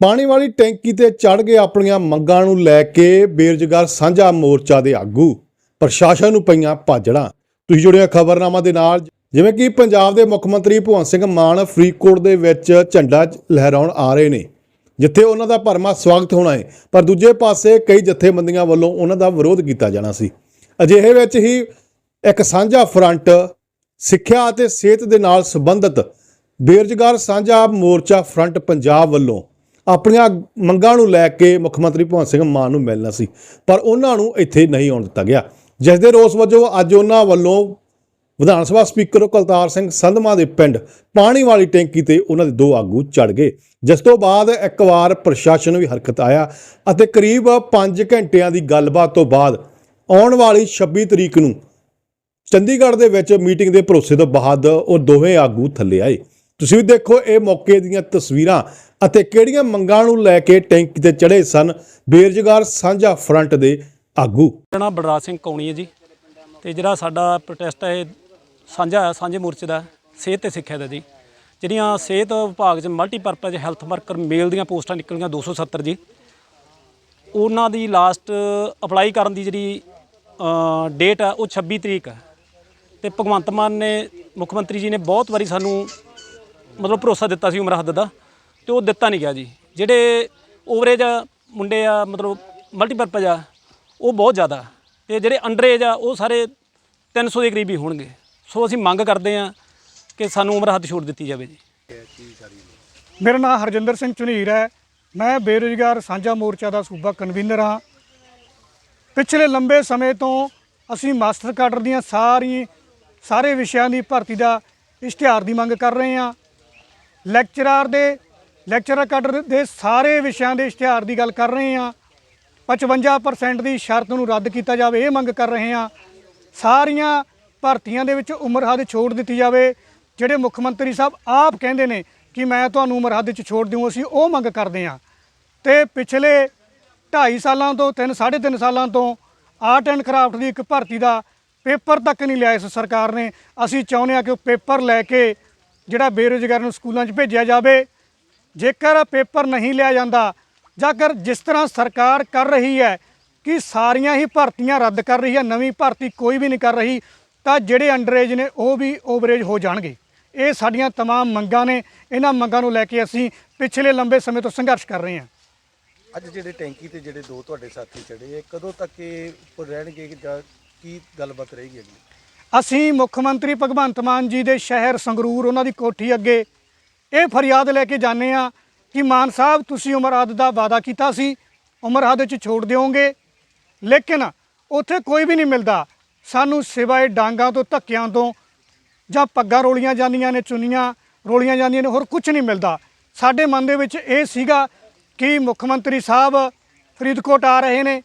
ਪਾਣੀ ਵਾਲੀ ਟੈਂਕੀ ਤੇ ਚੜ ਕੇ ਆਪਣੀਆਂ ਮੰਗਾਂ ਨੂੰ ਲੈ ਕੇ ਬੇਰੁਜ਼ਗਾਰ ਸਾਂਝਾ ਮੋਰਚਾ ਦੇ ਆਗੂ ਪ੍ਰਸ਼ਾਸਨ ਨੂੰ ਪਈਆਂ ਭਾਜੜਾਂ। ਤੁਸੀਂ ਜੁੜਿਆ ਖਬਰਨਾਮਾ ਦੇ ਨਾਲ। ਜਿਵੇਂ ਕਿ ਪੰਜਾਬ ਦੇ ਮੁੱਖ ਮੰਤਰੀ ਭਗਵੰਤ ਸਿੰਘ ਮਾਨ ਫਰੀਦਕੋਟ ਦੇ ਵਿੱਚ ਝੰਡਾ ਲਹਿਰਾਉਣ ਆ ਰਹੇ ਨੇ, ਜਿੱਥੇ ਉਹਨਾਂ ਦਾ ਭਰਮਾ ਸਵਾਗਤ ਹੋਣਾ ਹੈ। ਪਰ ਦੂਜੇ ਪਾਸੇ ਕਈ ਜਥੇਬੰਦੀਆਂ ਵੱਲੋਂ ਉਹਨਾਂ ਦਾ ਵਿਰੋਧ ਕੀਤਾ ਜਾਣਾ ਸੀ। ਅਜਿਹੇ ਵਿੱਚ ਹੀ ਇੱਕ ਸਾਂਝਾ ਫਰੰਟ ਸਿੱਖਿਆ ਅਤੇ ਸਿਹਤ ਦੇ ਨਾਲ ਸੰਬੰਧਿਤ ਬੇਰੁਜ਼ਗਾਰ ਸਾਂਝਾ ਮੋਰਚਾ ਫਰੰਟ ਪੰਜਾਬ ਵੱਲੋਂ ਆਪਣੀਆਂ ਮੰਗਾਂ ਨੂੰ ਲੈ ਕੇ ਮੁੱਖ ਮੰਤਰੀ ਭਗਵੰਤ ਸਿੰਘ ਮਾਨ ਨੂੰ ਮਿਲਣਾ ਸੀ, ਪਰ ਉਹਨਾਂ ਨੂੰ ਇੱਥੇ ਨਹੀਂ ਆਉਣ ਦਿੱਤਾ ਗਿਆ। ਜਿਸ ਦੇ ਰੋਸ ਵਜੋਂ ਅੱਜ ਉਹਨਾਂ ਵੱਲੋਂ ਵਿਧਾਨ ਸਭਾ ਸਪੀਕਰ ਕੁਲਤਾਰ ਸਿੰਘ ਸੰਧਮਾ ਦੇ ਪਿੰਡ ਪਾਣੀ ਵਾਲੀ ਟੈਂਕੀ ਤੇ ਉਹਨਾਂ ਦੇ ਦੋ ਆਗੂ ਚੜ ਗਏ। ਜਿਸ ਤੋਂ ਬਾਅਦ ਇੱਕ ਵਾਰ ਪ੍ਰਸ਼ਾਸਨ ਵੀ ਹਰਕਤ ਆਇਆ ਅਤੇ ਕਰੀਬ 5 ਘੰਟਿਆਂ ਦੀ ਗੱਲਬਾਤ ਤੋਂ ਬਾਅਦ ਆਉਣ ਵਾਲੀ 26 ਤਰੀਕ ਨੂੰ ਚੰਡੀਗੜ੍ਹ ਦੇ ਵਿੱਚ ਮੀਟਿੰਗ ਦੇ ਭਰੋਸੇ ਤੋਂ ਬਾਅਦ ਉਹ ਦੋਵੇਂ ਆਗੂ ਥੱਲੇ ਆਏ। ਤੁਸੀਂ ਵੀ ਦੇਖੋ ਇਹ ਮੌਕੇ ਦੀਆਂ ਤਸਵੀਰਾਂ ਅਤੇ ਕਿਹੜੀਆਂ ਮੰਗਾਂ ਨੂੰ ਲੈ ਕੇ ਟੈਂਕੀ ਤੇ ਚੜੇ ਸਨ। ਬੇਰੁਜ਼ਗਾਰ ਸਾਂਝਾ ਫਰੰਟ ਦੇ ਆਗੂ। ਮੇਰਾ ਨਾਮ ਬਲਰਾਜ ਸਿੰਘ ਕੌਣੀ ਹੈ ਜੀ ਤੇ ਜਿਹੜਾ ਸਾਡਾ ਪ੍ਰੋਟੈਸਟ ਹੈ ਸਾਂਝਾ ਸਾਂਝੇ ਮੋਰਚੇ ਦਾ, ਸਿਹਤ ਤੇ ਸਿੱਖਿਆ ਦਾ ਜੀ। ਜਿਹੜੀਆਂ ਸਿਹਤ ਵਿਭਾਗ 'ਚ ਮਲਟੀਪਰਪਜ਼ ਹੈਲਥ ਵਰਕਰ ਮੇਲ ਦੀਆਂ ਪੋਸਟਾਂ ਨਿਕਲੀਆਂ 270 ਜੀ, ਉਹਨਾਂ ਦੀ ਲਾਸਟ ਅਪਲਾਈ ਕਰਨ ਦੀ ਜਿਹੜੀ ਡੇਟ ਹੈ, ਉਹ 26 ਤਰੀਕ ਹੈ। ਤੇ ਭਗਵੰਤ ਮਾਨ ਨੇ, ਮੁੱਖ ਮੰਤਰੀ ਜੀ ਨੇ ਬਹੁਤ ਵਾਰੀ ਸਾਨੂੰ ਮਤਲਬ ਭਰੋਸਾ ਦਿੱਤਾ ਸੀ ਉਮਰ ਹੱਦ ਦਾ ਤੇ ਉਹ ਦਿੱਤਾ ਨਹੀਂ ਗਿਆ ਜੀ। ਜਿਹੜੇ ਓਵਰੇਜ ਮੁੰਡੇ ਆ, ਮਤਲਬ ਮਲਟੀਪਰਪਜ਼ ਆ, ਉਹ ਬਹੁਤ ਜ਼ਿਆਦਾ। ਤੇ ਜਿਹੜੇ ਅੰਡਰਏਜ ਆ, ਉਹ ਸਾਰੇ 300 ਦੇ ਕਰੀਬ ਹੀ ਹੋਣਗੇ। ਸੋ ਅਸੀਂ ਮੰਗ ਕਰਦੇ ਆ ਕਿ ਸਾਨੂੰ ਉਮਰ ਹੱਦ ਛੋੜ ਦਿੱਤੀ ਜਾਵੇ ਜੀ। ਮੇਰਾ ਨਾਮ ਹਰਜਿੰਦਰ ਸਿੰਘ ਝੁਨੀਰ ਹੈ। ਮੈਂ ਬੇਰੁਜ਼ਗਾਰ ਸਾਂਝਾ ਮੋਰਚਾ ਦਾ ਸੂਬਾ ਕਨਵੀਨਰ ਹਾਂ। ਪਿਛਲੇ ਲੰਬੇ ਸਮੇਂ ਤੋਂ ਅਸੀਂ ਮਾਸਟਰ ਕਾਡਰ ਦੀਆਂ ਸਾਰੀ ਸਾਰੇ ਵਿਸ਼ਿਆਂ ਦੀ ਭਰਤੀ ਦਾ ਇਸ਼ਤਿਹਾਰ ਦੀ ਮੰਗ ਕਰ ਰਹੇ ਹਾਂ। ਲੈਕਚਰਾਰ ਦੇ, ਲੈਕਚਰਰ ਕਾਡਰ ਦੇ ਸਾਰੇ ਵਿਸ਼ਿਆਂ ਦੇ ਇਸ਼ਤਿਹਾਰ ਦੀ ਗੱਲ ਕਰ ਰਹੇ ਹਾਂ। 55% ਦੀ ਸ਼ਰਤ ਨੂੰ ਰੱਦ ਕੀਤਾ ਜਾਵੇ, ਇਹ ਮੰਗ ਕਰ ਰਹੇ ਹਾਂ। ਸਾਰੀਆਂ ਭਰਤੀਆਂ ਦੇ ਵਿੱਚ ਉਮਰ ਹੱਦ ਛੋੜ ਦਿੱਤੀ ਜਾਵੇ, ਜਿਹੜੇ ਮੁੱਖ ਮੰਤਰੀ ਸਾਹਿਬ ਆਪ ਕਹਿੰਦੇ ਨੇ ਕਿ ਮੈਂ ਤੁਹਾਨੂੰ ਉਮਰ ਹੱਦ 'ਚ ਛੋੜ ਦਿਉ ਅਸੀਂ ਉਹ ਮੰਗ ਕਰਦੇ ਹਾਂ। ਤੇ ਪਿਛਲੇ 2.5 ਸਾਲਾਂ ਤੋਂ 3 3.5 ਸਾਲਾਂ ਤੋਂ ਆਰਟ ਐਂਡ ਕਰਾਫਟ ਦੀ ਇੱਕ ਭਰਤੀ ਦਾ ਪੇਪਰ ਤੱਕ ਨਹੀਂ ਲਿਆ ਇਸ ਸਰਕਾਰ ਨੇ। ਅਸੀਂ ਚਾਹੁੰਦੇ ਹਾਂ ਕਿ ਉਹ ਪੇਪਰ ਲੈ ਕੇ ਜਿਹੜਾ ਬੇਰੁਜ਼ਗਾਰ ਨੂੰ ਸਕੂਲਾਂ 'ਚ ਭੇਜਿਆ ਜਾਵੇ ਜੇਕਰ ਪੇਪਰ ਨਹੀਂ ਲਿਆ ਜਾਂਦਾ ਜਾਂ ਕਰ ਜਿਸ ਤਰ੍ਹਾਂ ਸਰਕਾਰ ਕਰ ਰਹੀ ਹੈ ਕਿ ਸਾਰੀਆਂ ਹੀ ਭਰਤੀਆਂ ਰੱਦ ਕਰ ਰਹੀ ਹੈ ਨਵੀਂ ਭਰਤੀ ਕੋਈ ਵੀ ਨਹੀਂ ਕਰ ਰਹੀ ਤਾਂ ਜਿਹੜੇ ਅੰਡਰਏਜ ਨੇ ਉਹ ਵੀ ਓਵਰੇਜ ਹੋ ਜਾਣਗੇ ਇਹ ਸਾਡੀਆਂ तमाम ਮੰਗਾਂ ਨੇ ਇਹਨਾਂ ਮੰਗਾਂ ਨੂੰ ਲੈ ਕੇ ਅਸੀਂ ਪਿਛਲੇ ਲੰਬੇ ਸਮੇਂ ਤੋਂ ਸੰਘਰਸ਼ ਕਰ ਰਹੇ ਹਾਂ ਅੱਜ ਜਿਹੜੇ ਟੈਂਕੀ ਤੇ ਜਿਹੜੇ ਦੋ ਤੁਹਾਡੇ ਸਾਥੀ ਚੜੇ ਇਹ ਕਦੋਂ ਤੱਕ ਇਹ ਉੱਪਰ ਰਹਿਣਗੇ ਜਾਂ ਕੀ ਗੱਲਬਾਤ ਰਹੇਗੀ ਅਗਲੀ ਅਸੀਂ ਮੁੱਖ ਮੰਤਰੀ ਭਗਵੰਤ ਮਾਨ ਜੀ ਦੇ ਸ਼ਹਿਰ ਸੰਗਰੂਰ, ਉਹਨਾਂ ਦੀ ਕੋਠੀ ਅੱਗੇ ਇਹ ਫਰਿਆਦ ਲੈ ਕੇ ਜਾਂਦੇ ਆ ਕਿ ਮਾਨ ਸਾਹਿਬ, ਤੁਸੀਂ ਉਮਰ ਹੱਦ ਦਾ ਵਾਅਦਾ ਕੀਤਾ ਸੀ, ਉਮਰ ਹੱਦ 'ਚ ਛੋੜ ਦਿਓਗੇ। ਲੇਕਿਨ ਉੱਥੇ ਕੋਈ ਵੀ ਨਹੀਂ ਮਿਲਦਾ। ਸਾਨੂੰ ਸਿਵਾਏ ਡਾਂਗਾਂ ਤੋਂ, ਧੱਕਿਆਂ ਤੋਂ ਜਾਂ ਪੱਗਾਂ ਰੋਲੀਆਂ ਜਾਂਦੀਆਂ ਨੇ, ਚੁੰਨੀਆਂ ਰੋਲੀਆਂ ਜਾਂਦੀਆਂ ਨੇ, ਹੋਰ ਕੁਝ ਨਹੀਂ ਮਿਲਦਾ। ਸਾਡੇ ਮਨ ਦੇ ਵਿੱਚ ਇਹ ਸੀਗਾ ਕਿ ਮੁੱਖ ਮੰਤਰੀ ਸਾਹਿਬ ਫਰੀਦਕੋਟ ਆ ਰਹੇ ਨੇ।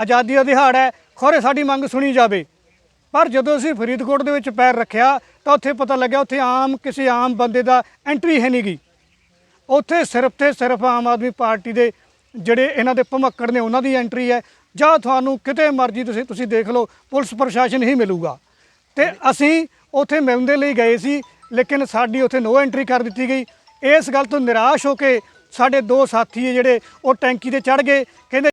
ਆਜ਼ਾਦੀ ਦਾ ਦਿਹਾੜਾ ਹੈ, ਖੋਰੇ ਸਾਡੀ ਮੰਗ ਸੁਣੀ ਜਾਵੇ। ਪਰ ਜਦੋਂ ਅਸੀਂ ਫਰੀਦਕੋਟ ਦੇ ਵਿੱਚ ਪੈਰ ਰੱਖਿਆ, ਤਾਂ ਉੱਥੇ ਪਤਾ ਲੱਗਿਆ ਉੱਥੇ ਆਮ ਕਿਸੇ ਆਮ ਬੰਦੇ ਦਾ ਐਂਟਰੀ ਹੈ ਨਹੀਂ ਗੀ ਉੱਥੇ ਸਿਰਫ ਤੇ ਸਿਰਫ ਆਮ ਆਦਮੀ ਪਾਰਟੀ ਦੇ ਜਿਹੜੇ ਇਹਨਾਂ ਦੇ ਭਮੱਕੜ ਨੇ, ਉਹਨਾਂ ਦੀ ਐਂਟਰੀ ਹੈ। ਜਾਂ ਤੁਹਾਨੂੰ ਕਿਤੇ ਮਰਜ਼ੀ ਤੁਸੀਂ ਤੁਸੀਂ ਦੇਖ ਲਓ, ਪੁਲਿਸ ਪ੍ਰਸ਼ਾਸਨ ਹੀ ਮਿਲੂਗਾ। ਤੇ ਅਸੀਂ ਉੱਥੇ ਮਿਲਣ ਦੇ ਲਈ ਗਏ ਸੀ, ਲੇਕਿਨ ਸਾਡੀ ਉੱਥੇ ਨੋ ਐਂਟਰੀ ਕਰ ਦਿੱਤੀ ਗਈ। ਇਸ ਗੱਲ ਤੋਂ ਨਿਰਾਸ਼ ਹੋ ਕੇ ਸਾਡੇ ਦੋ ਸਾਥੀ ਹੈ ਜਿਹੜੇ ਉਹ ਟੈਂਕੀ ਤੇ ਚੜ ਗਏ, ਕਹਿੰਦੇ